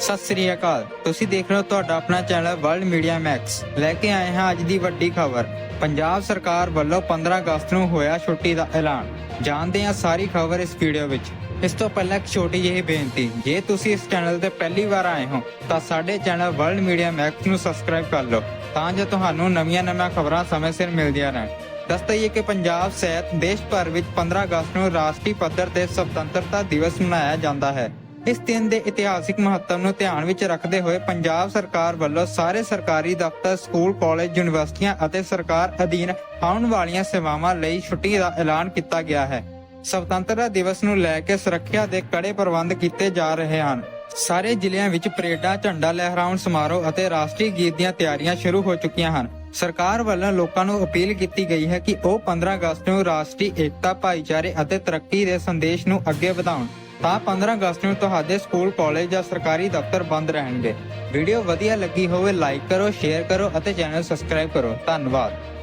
ਸਤਿ ਸ੍ਰੀ ਅਕਾਲ। ਤੁਸੀਂ ਦੇਖ ਰਹੇ ਹੋ ਤੁਹਾਡਾ ਆਪਣਾ ਚੈਨਲ ਵਰਲਡ ਮੀਡੀਆ ਮੈਕਸ। ਲੈ ਕੇ ਆਏ ਹਾਂ ਅੱਜ ਦੀ ਵੱਡੀ ਖਬਰ। ਪੰਜਾਬ ਸਰਕਾਰ ਵੱਲੋਂ 15 ਅਗਸਤ ਨੂੰ ਹੋਇਆ ਛੁੱਟੀ ਦਾ ਐਲਾਨ। ਜਾਣਦੇ ਹਾਂ ਸਾਰੀ ਖਬਰ ਇਸ ਵੀਡੀਓ ਵਿੱਚ। ਇਸ ਤੋਂ ਪਹਿਲਾਂ ਇੱਕ ਛੋਟੀ ਜਿਹੀ ਬੇਨਤੀ। ਜੇ ਤੁਸੀਂ ਇਸ ਚੈਨਲ ਤੇ ਪਹਿਲੀ ਵਾਰ ਆਏ ਹੋ, ਤਾਂ ਸਾਡੇ ਚੈਨਲ ਵਰਲਡ ਮੀਡੀਆ ਮੈਕਸ ਨੂੰ ਸਬਸਕ੍ਰਾਈਬ ਕਰ ਲਓ। ਤਾਂ ਜੋ ਤੁਹਾਨੂੰ ਨਵੀਆਂ-ਨਵੀਆਂ ਖਬਰਾਂ ਸਮੇਂ ਸਿਰ ਮਿਲਦੀਆਂ ਰਹਿਣ। ਦੱਸ ਦਈਏ ਕਿ ਪੰਜਾਬ ਸਹਿਤ ਦੇਸ਼ ਭਰ ਵਿੱਚ 15 ਅਗਸਤ ਨੂੰ ਰਾਸ਼ਟਰੀ ਪੱਧਰ ਤੇ ਸੁਤੰਤਰਤਾ ਦਿਵਸ ਮਨਾਇਆ ਜਾਂਦਾ ਹੈ। ਇਸ ਦਿਨ ਦੇ ਇਤਿਹਾਸਿਕ ਮਹੱਤਵ ਨੂੰ ਧਿਆਨ ਵਿੱਚ ਰੱਖਦੇ ਹੋਏ ਪੰਜਾਬ ਸਰਕਾਰ ਵੱਲੋਂ ਸਾਰੇ ਸਰਕਾਰੀ ਦਫ਼ਤਰ, ਸਕੂਲ, ਕਾਲਜ, ਯੂਨੀਵਰਸਿਟੀਆਂ ਅਤੇ ਸਰਕਾਰ ਅਧੀਨ ਆਉਣ ਵਾਲੀਆਂ ਸੇਵਾਵਾਂ ਲਈ ਛੁੱਟੀ ਦਾ ਐਲਾਨ ਕੀਤਾ ਗਿਆ ਹੈ। ਸੁਤੰਤਰਤਾ ਦਿਵਸ ਨੂੰ ਲੈ ਕੇ ਸੁਰੱਖਿਆ ਦੇ ਕੜੇ ਪ੍ਰਬੰਧ ਕੀਤੇ ਜਾ ਰਹੇ ਹਨ। ਸਾਰੇ ਜ਼ਿਲ੍ਹਿਆਂ ਵਿੱਚ ਪਰੇਡਾਂ, ਝੰਡਾ ਲਹਿਰਾਉਣ ਸਮਾਰੋਹ ਅਤੇ ਰਾਸ਼ਟਰੀ ਗੀਤ ਦੀਆਂ ਤਿਆਰੀਆਂ ਸ਼ੁਰੂ ਹੋ ਚੁੱਕੀਆਂ ਹਨ। ਸਰਕਾਰ ਵੱਲੋਂ ਲੋਕਾਂ ਨੂੰ ਅਪੀਲ ਕੀਤੀ ਗਈ ਹੈ ਕਿ ਉਹ 15 ਅਗਸਤ ਨੂੰ ਰਾਸ਼ਟਰੀ ਏਕਤਾ, ਭਾਈਚਾਰੇ ਅਤੇ ਤਰੱਕੀ ਦੇ ਸੰਦੇਸ਼ ਨੂੰ ਅੱਗੇ ਵਧਾਉਣ। ਤਾਂ 15 ਅਗਸਤ ਨੂੰ ਤੁਹਾਡੇ ਸਕੂਲ, ਕਾਲਜ ਜਾਂ ਸਰਕਾਰੀ ਦਫ਼ਤਰ ਬੰਦ ਰਹਿਣਗੇ। ਵੀਡੀਓ ਵਧੀਆ ਲੱਗੀ ਹੋਵੇ ਲਾਈਕ ਕਰੋ ਸ਼ੇਅਰ ਕਰੋ ਅਤੇ ਚੈਨਲ ਸਬਸਕ੍ਰਾਈਬ ਕਰੋ। ਧੰਨਵਾਦ।